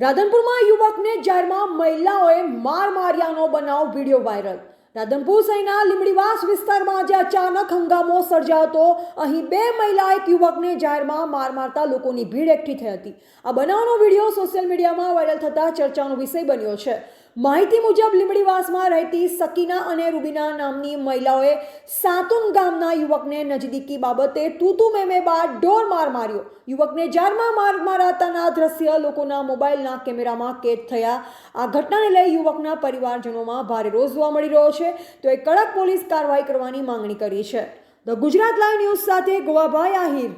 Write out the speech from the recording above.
રાધનપુરમાં યુવકને જાહેરમાં મહિલાઓએ માર માર્યાનો બનાવ વીડિયો વાયરલ. રાધનપુર સૈના લીમડીવાસ વિસ્તારમાં આજે અચાનક હંગામો સર્જાયો હતો. અહીં બે મહિલા એક યુવકને જાહેરમાં માર મારતા લોકોની ભીડ એકઠી થઈ હતી. આ બનાવનો વીડિયો સોશિયલ મીડિયામાં વાયરલ થતા ચર્ચાનો વિષય બન્યો છે. માહિતી મુજબ લીમડીવાસમાં રહેતી સકીના અને રૂબીના નામની મહિલાઓએ સાતુન ગામના યુવકને નજદીકી બાબતે તૂતુ મેમે બાદ ઢોર માર માર્યો. યુવકને જારમાં માર મારાતાના દ્રશ્ય લોકોના મોબાઈલના કેમેરામાં કેદ થયા. આ ઘટનાને લઈ યુવકના પરિવારજનોમાં ભારે રોષ જોવા મળી રહ્યો છે. તો એ કડક પોલીસ કાર્યવાહી કરવાની માંગણી કરી છે. ધ ગુજરાત લાઈવ ન્યૂઝ સાથે ગોવાભાઈ આહિર.